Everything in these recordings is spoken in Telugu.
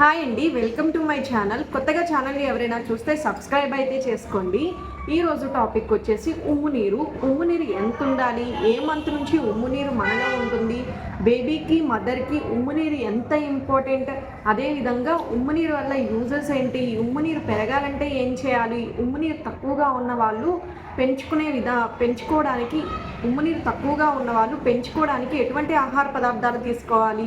హాయ్ అండి వెల్కమ్ టు మై ఛానల్ కొత్తగా ఛానల్ని ఎవరైనా చూస్తే సబ్స్క్రైబ్ అయితే చేసుకోండి. ఈరోజు టాపిక్ వచ్చేసి ఉమ్ము నీరు. ఉమ్ము నీరు ఎంత ఉండాలి? ఏ మంత్ నుంచి ఉమ్ము నీరు మనలో ఉంటుంది? బేబీకి మదర్కి ఉమ్ము నీరు ఎంత ఇంపార్టెంట్ అదేవిధంగా ఉమ్ము నీరు వల్ల యూజెస్ ఏంటి? ఉమ్ము నీరు పెరగాలంటే ఏం చేయాలి? ఉమ్ము నీరు తక్కువగా ఉన్న వాళ్ళు పెంచుకునే విధా పెంచుకోవడానికి ఉమ్మనీరు తక్కువగా ఉన్నవాళ్ళు పెంచుకోవడానికి ఎటువంటి ఆహార పదార్థాలు తీసుకోవాలి?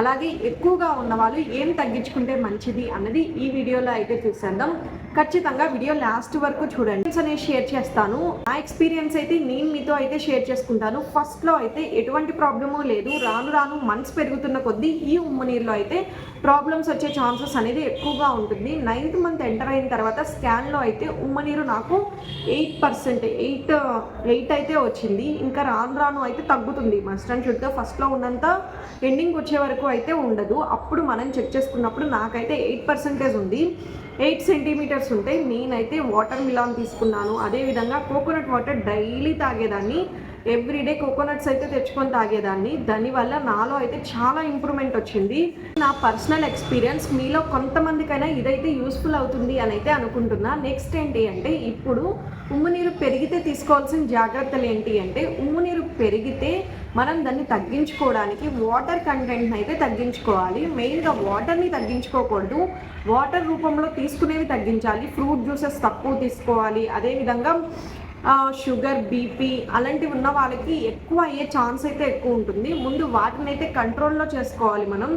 అలాగే ఎక్కువగా ఉన్నవాళ్ళు ఏం తగ్గించుకుంటే మంచిది? అన్నది ఈ వీడియోలో అయితే చూసేద్దాం. ఖచ్చితంగా వీడియో లాస్ట్ వరకు చూడండి. అనేది షేర్ చేస్తాను. నా ఎక్స్పీరియన్స్ అయితే నేను మీతో అయితే షేర్ చేసుకుంటాను. ఫస్ట్లో అయితే ఎటువంటి ప్రాబ్లము లేదు. రాను రాను మంత్స్ పెరుగుతున్న కొద్దీ ఈ ఉమ్మ నీరులో అయితే ప్రాబ్లమ్స్ వచ్చే ఛాన్సెస్ అనేది ఎక్కువగా ఉంటుంది. నైన్త్ మంత్ ఎంటర్ అయిన తర్వాత స్కాన్లో అయితే ఉమ్మ నీరు నాకు ఎయిట్ పర్సెంట్ ఎయిట్ ఎయిట్ అయితే వచ్చింది. ఇంకా రాను రాను అయితే తగ్గుతుంది. మస్ట్ అండ్ షుడ్గా ఫస్ట్లో ఉన్నంత ఎండింగ్ వచ్చే వరకు అయితే ఉండదు. అప్పుడు మనం చెక్ చేసుకున్నప్పుడు నాకైతే ఎయిట్ పర్సెంటేజ్ ఉంది. ఎయిట్ సెంటీమీటర్స్ ఉంటాయి. నేనైతే వాటర్ మిలాన్ తీసుకున్నాను. అదేవిధంగా కోకోనట్ వాటర్ డైలీ తాగేదాన్ని. ఎవ్రీడే కోకోనట్స్ అయితే తెచ్చుకొని తాగేదాన్ని. దానివల్ల నాలో అయితే చాలా ఇంప్రూవ్మెంట్ వచ్చింది. నా పర్సనల్ ఎక్స్పీరియన్స్ మీలో కొంతమందికైనా ఇదైతే యూస్ఫుల్ అవుతుంది అని అయితే అనుకుంటున్నా. నెక్స్ట్ ఏంటి అంటే ఇప్పుడు ఉమ్ము నీరు పెరిగితే తీసుకోవాల్సిన జాగ్రత్తలు ఏంటి అంటే ఉమ్ము నీరు పెరిగితే మనం దాన్ని తగ్గించుకోవడానికి వాటర్ కంటెంట్ని అయితే తగ్గించుకోవాలి. మెయిన్గా వాటర్ని తగ్గించుకోకూడదు. వాటర్ రూపంలో తీసుకునేవి తగ్గించాలి. ఫ్రూట్ జ్యూసెస్ తక్కువ తీసుకోవాలి. అదేవిధంగా షుగర్ బీపీ అలాంటివి ఉన్న వాళ్ళకి ఎక్కువ అయ్యే ఛాన్స్ అయితే ఎక్కువ ఉంటుంది. ముందు వాటిని అయితే కంట్రోల్లో చేసుకోవాలి మనం.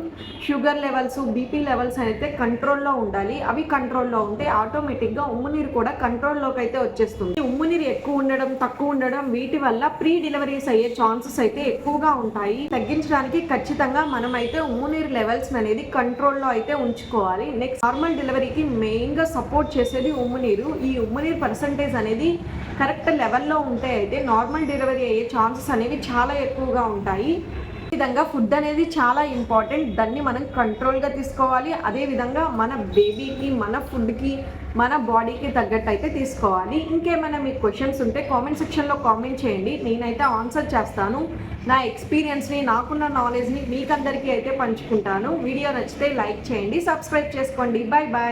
షుగర్ లెవెల్స్ బీపీ లెవెల్స్ అయితే కంట్రోల్లో ఉండాలి. అవి కంట్రోల్లో ఉంటే ఆటోమేటిక్గా ఉమ్ము నీరు కూడా కంట్రోల్లోకి అయితే వచ్చేస్తుంది. ఉమ్మునీరు ఎక్కువ ఉండడం తక్కువ ఉండడం వీటి వల్ల ప్రీ డెలివరీస్ అయ్యే ఛాన్సెస్ అయితే ఎక్కువగా ఉంటాయి. తగ్గించడానికి ఖచ్చితంగా మనం అయితే ఉమ్మునీరు లెవెల్స్ అనేది కంట్రోల్లో అయితే ఉంచుకోవాలి. నెక్స్ట్ నార్మల్ డెలివరీకి మెయిన్గా సపోర్ట్ చేసేది ఉమ్ము నీరు. ఈ ఉమ్మునీరు పర్సంటేజ్ అనేది కరెక్ట్ కరెక్ట్ లెవెల్లో ఉంటే అయితే నార్మల్ డెలివరీ అయ్యే ఛాన్సెస్ అనేవి చాలా ఎక్కువగా ఉంటాయి. ఈ విధంగా ఫుడ్ అనేది చాలా ఇంపార్టెంట్. దాన్ని మనం కంట్రోల్గా తీసుకోవాలి. అదేవిధంగా మన బేబీకి మన ఫుడ్కి మన బాడీకి తగ్గట్టు అయితే తీసుకోవాలి. ఇంకేమైనా మీకు క్వశ్చన్స్ ఉంటే కామెంట్ సెక్షన్లో కామెంట్ చేయండి. నేనైతే ఆన్సర్ చేస్తాను. నా ఎక్స్పీరియన్స్ని నాకున్న నాలెడ్జ్ని మీకందరికీ అయితే పంచుకుంటాను. వీడియో నచ్చితే లైక్ చేయండి సబ్స్క్రైబ్ చేసుకోండి. Bye bye